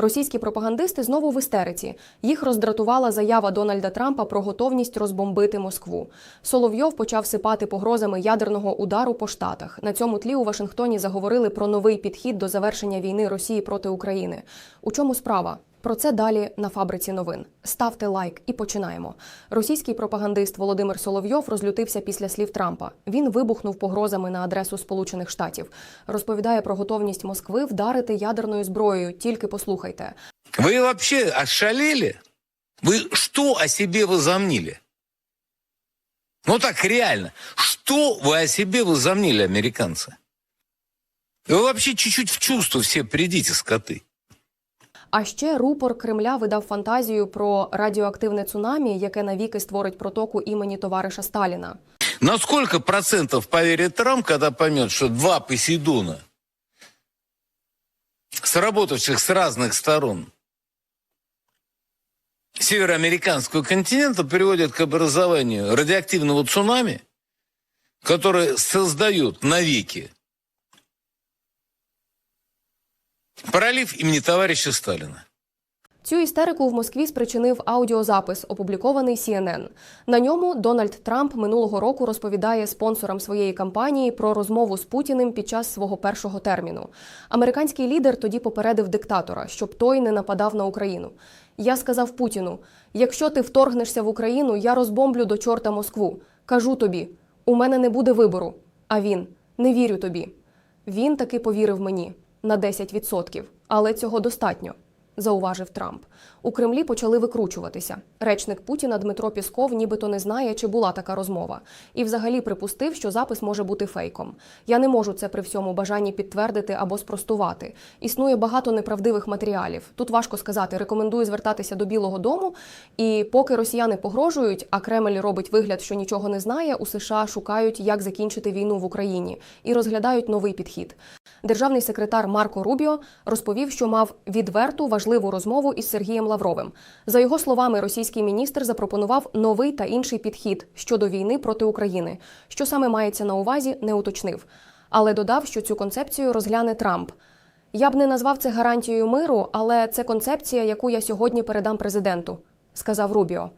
Російські пропагандисти знову в істериці. Їх роздратувала заява Дональда Трампа про готовність розбомбити Москву. Соловйов почав сипати погрозами ядерного удару по штатах. На цьому тлі у Вашингтоні заговорили про новий підхід до завершення війни Росії проти України. У чому справа? Про це далі на фабриці новин. Ставте лайк і починаємо. Російський пропагандист Володимир Соловйов розлютився після слів Трампа. Він вибухнув погрозами на адресу Сполучених Штатів. Розповідає про готовність Москви вдарити ядерною зброєю. Тільки послухайте. Вы вообще ошалели? Вы что о себе возомнили? Ну так реально, что вы о себе возомнили, американцы? Вы вообще чуть-чуть в чувство все придите, скоты. А ще рупор Кремля видав фантазію про радіоактивне цунамі, яке навіки створить протоку імені товариша Сталіна. На сколько процентов поверит Трамп, когда поймет, что два Посейдона, сработавших с разных сторон североамериканского континента, приводят к образованию радиоактивного цунами, которое создает навеки пролив имени товарища Сталина. Цю істерику в Москві спричинив аудіозапис, опублікований CNN. На ньому Дональд Трамп минулого року розповідає спонсорам своєї кампанії про розмову з Путіним під час свого першого терміну. Американський лідер тоді попередив диктатора, щоб той не нападав на Україну. Я сказав Путіну: якщо ти вторгнешся в Україну, я розбомблю до чорта Москву. Кажу тобі, у мене не буде вибору. А він не вірю тобі. Він таки повірив мені на 10%. Але цього достатньо, зауважив Трамп. У Кремлі почали викручуватися. Речник Путіна Дмитро Пісков нібито не знає, чи була така розмова, і взагалі припустив, що запис може бути фейком. Я не можу це при всьому бажанні підтвердити або спростувати. Існує багато неправдивих матеріалів. Тут важко сказати. Рекомендую звертатися до Білого Дому. І поки росіяни погрожують, а Кремль робить вигляд, що нічого не знає, у США шукають, як закінчити війну в Україні, і розглядають новий підхід. Державний секретар Марко Рубіо розповів, що мав відверту важливу розмову із Сергієм Лавровим. За його словами, російський міністр запропонував новий та інший підхід щодо війни проти України. Що саме мається на увазі, не уточнив. Але додав, що цю концепцію розгляне Трамп. Я б не назвав це гарантією миру, але це концепція, яку я сьогодні передам президенту, сказав Рубіо.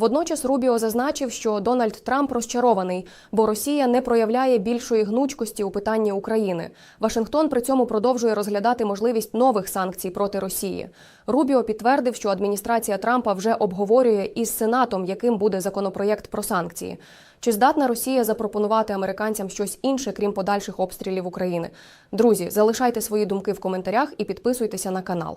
Водночас Рубіо зазначив, що Дональд Трамп розчарований, бо Росія не проявляє більшої гнучкості у питанні України. Вашингтон при цьому продовжує розглядати можливість нових санкцій проти Росії. Рубіо підтвердив, що адміністрація Трампа вже обговорює із Сенатом, яким буде законопроєкт про санкції. Чи здатна Росія запропонувати американцям щось інше, крім подальших обстрілів України? Друзі, залишайте свої думки в коментарях і підписуйтеся на канал.